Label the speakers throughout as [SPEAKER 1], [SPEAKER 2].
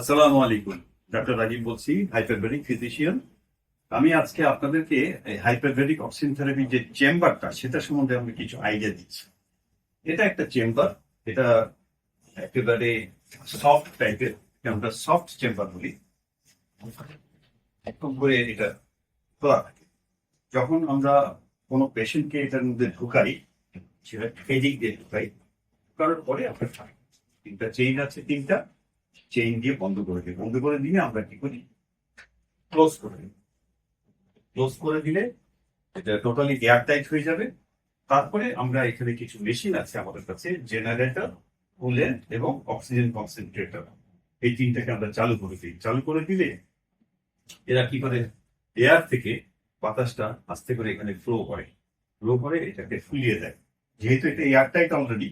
[SPEAKER 1] আসসালামু আলাইকুম। ডক্টর রাজীব বলছি, হাইপারবেরিক ফিজিশিয়ান। আমি আজকে আপনাদেরকে হাইপারবেরিক অক্সিজেন থেরাপির যে চেম্বারটা, সেটা সম্বন্ধে আমি কিছু আইডিয়া দিচ্ছি। এটা একটা চেম্বার, এটা একেবারে সফট টাইপের আমরা সফট চেম্বার বলি। একদম করে এটা খোলা থাকে। যখন আমরা কোনো পেশেন্টকে এটার মধ্যে ঢুকাই, সেটা ফেজিক দিয়ে ঢুকাই, ঢুকানোর পরে আপনার তিনটা চেইন আছে, তিনটা। চেইন দিয়ে বন্ধ করে দিই। বন্ধ করে দিলে আমরা কি করি? ক্লোজ করে দিই। ক্লোজ করে দিলে এটা টোটালি এয়ার টাইট হয়ে যাবে। তারপরে আমরা এখানে কিছু মেশিন আছে আমাদের কাছে জেনারেটর কুলেন্ট এবং অক্সিজেন কনসেন্ট্রেটর এই তিনটাকে আমরা চালু করে দিই। চালু করে দিলে এরা কি করে? এয়ার থেকে বাতাসটা আস্তে করে এখানে ফ্লো করে ফ্লো করে এটাকে ফুলিয়ে দেয়। যেহেতু এটা এয়ার টাইট অলরেডি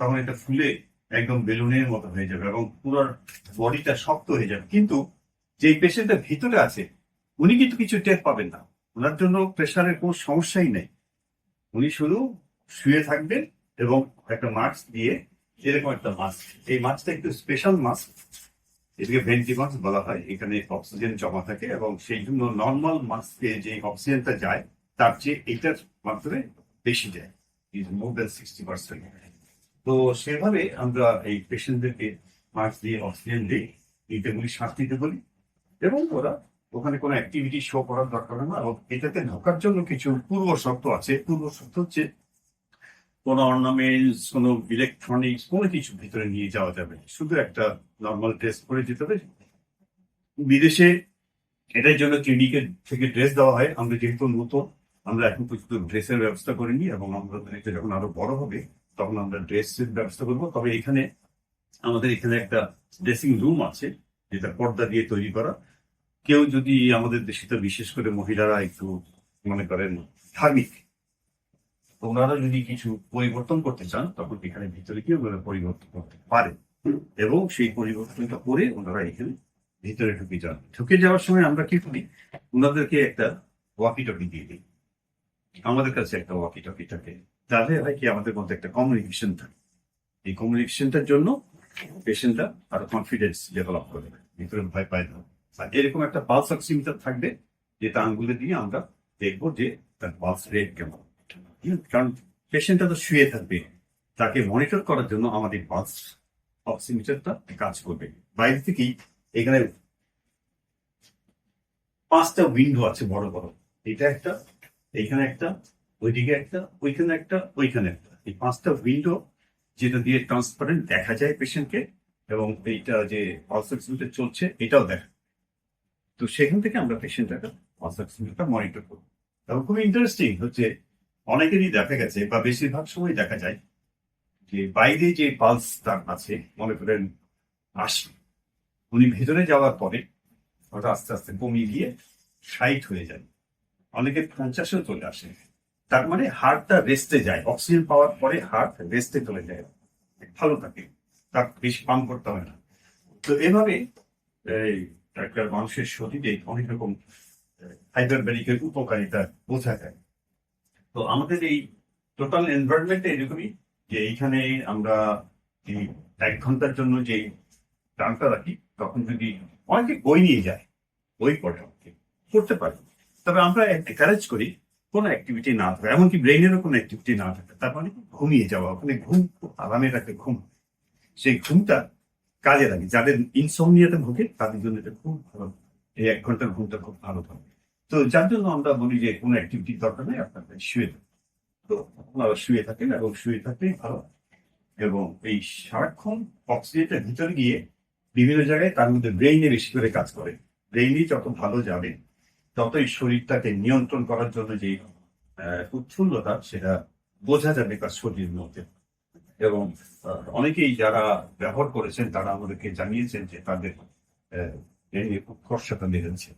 [SPEAKER 1] তখন এটা ফুলে একদম বেলুনের মতো হয়ে যাবে এবং পুরো বডিটা শক্ত হয়ে যাবে। কিন্তু যে পেশেন্টের ভিতরে আছে, উনি কিন্তু কিছু টের পাবেন না। ওনার জন্য প্রেশারের কোনো সমস্যাই নেই। উনি শুধু শুয়ে থাকবেন এবং একটা মাস্ক দিয়ে, এরকম একটা মাস্ক। এই মাস্কটা একটু স্পেশাল মাস্ক এটাকে ভেন্টি মাস্ক বলা হয়। এখানে অক্সিজেন জমা থাকে এবং সেই জন্য নর্মাল মাস্কে যে অক্সিজেনটা যায়, তার চেয়ে এটার মাত্রায় বেশি যায়। Is more than sixty percent তো সেভাবে আমরা এই পেশেন্টদেরকে মাস্ক দিয়ে অক্সিজেন দিই এইটাগুলি শ্বাস নিতে বলি এবং ওরা ওখানে কোনো অ্যাক্টিভিটি শো করার দরকার হয় না। এবং এটাতে ঢোকার জন্য কিছু পূর্ব শর্ত আছে। পূর্ব শর্ত হচ্ছে কোনো অর্নামেন্টস কোনো ইলেকট্রনিক্স কোনো কিছু ভিতরে নিয়ে যাওয়া যাবে শুধু একটা নর্মাল ড্রেস পরে যেতে হবে। বিদেশে এটার জন্য ক্লিনিকের থেকে ড্রেস দেওয়া হয়। আমরা যেহেতু নতুন, আমরা এখন পর্যন্ত ড্রেসের ব্যবস্থা করিনি এবং আমরা এটা যখন আরও বড় হবে তখন আমরা ড্রেসের ব্যবস্থা করব। তবে এখানে আমাদের এখানে একটা ড্রেসিং রুম আছে, যেটা পর্দা দিয়ে তৈরি করা। কেউ যদি আমাদের দেশে তো বিশেষ করে মহিলারা একটু মনে করেন ধার্মিক ওনারা যদি কিছু পরিবর্তন করতে চান, তখন এখানে ভিতরে কি ওনারা পরিবর্তন করতে পারে। এবং সেই পরিবর্তনটা করে ওনারা এখানে ভিতরে ঢুকে যান। ঢুকে যাওয়ার সময় আমরা কি করি? ওনাদেরকে একটা ওয়াকি টকি দিয়ে দিই। আমাদের কাছে একটা ওয়াকি টকি থাকে। তাহলে হয় কি আমাদের মধ্যে একটা কমিউনিকেশন থাকে। এই কমিউনিকেশনটার জন্য পেশেন্টরা আরও কনফিডেন্স ডেভেলপ করবে ভিতরে ভয় পায় না। এরকম একটা পালস অক্সিমিটার থাকবে, যেটা আঙ্গুলে দিয়ে আমরা দেখব যে তার পালস রেট কেমন। কারণ পেশেন্টটা তো শুয়ে থাকবে। তাকে মনিটর করার জন্য আমাদের পালস অক্সিমিটারটা কাজ করবে। বাইরে থেকেই এখানে পাঁচটা উইন্ডো আছে বড় বড়। এটা একটা এইখানে একটা ওইদিকে একটা, ওইখানে একটা ওইখানে একটা। এই পাঁচটা উইন্ডো যেটা দিয়ে ট্রান্সপারেন্ট দেখা যায় পেশেন্টকে এবং এইটা যে পালস চলছে, এটাও দেখা তো সেখান থেকে আমরা পেশেন্টটাকে পালস মনিটর করব। এবং খুব ইন্টারেস্টিং হচ্ছে, অনেকেরই দেখা গেছে বা বেশিরভাগ সময় দেখা যায় যে বাইরে যে পালস তার আছে, মনে করেন আশি উনি ভেতরে যাওয়ার পরে ওটা আস্তে আস্তে কমিয়ে গিয়ে ষাট হয়ে যায়। অনেকে পঞ্চাশেও চলে আসে। তার মানে হার্টটা রেস্টে যায়। অক্সিজেন পাওয়ার পরে হার্ট রেস্টে চলে যায়। ভালো থাকে। তার বেশি পাম্প করতে হয় না। তো এভাবে একটা মানুষের শরীরে অনেক রকম হাইপারবেরিকের উপকারিতা বোঝা যায়। তো আমাদের এই টোটাল এনভায়রনমেন্ট এরকমই যে এইখানে আমরা এক ঘণ্টার জন্য যে টানটা রাখি, তখন যদি অনেকে বই নিয়ে যায়, বই পড়ে পড়তে পারে। তবে আমরা একটা এনকারেজ করি কোনো অ্যাক্টিভিটি না থাকে, এমনকি ব্রেইনেরও কোনো অ্যাক্টিভিটি না থাকে। তার মানে ঘুমিয়ে যাওয়া, ওখানে ঘুম, আরামের একটা ঘুম। সেই ঘুমটা কাজে লাগে। যাদের ইনসোমনিয়াতে ভোগে, তাদের জন্য এটা খুব ভালো। এই এক ঘণ্টার ঘুমটা খুব ভালো থাকে তো যার জন্য আমরা বলি যে, কোনো অ্যাক্টিভিটির দরকার নেই আপনাদের শুয়ে তো আপনারা শুয়ে থাকেন এবং শুয়ে থাকলেই ভালো। এবং এই সারাক্ষণ অক্সিজেনটা ভিতরে গিয়ে বিভিন্ন জায়গায় তার মধ্যে ব্রেইনে বেশি করে কাজ করে। ব্রেইনই যত ভালো যাবে ততই শরীরটাকে নিয়ন্ত্রণ করার জন্য যে উৎফুল্লতা, সেটা বোঝা যাবে তার শরীরের মধ্যে। এবং অনেকেই যারা ব্যবহার করেছেন, তারা আমাদেরকে জানিয়েছেন যে তাদের এই নিয়ে বেড়েছে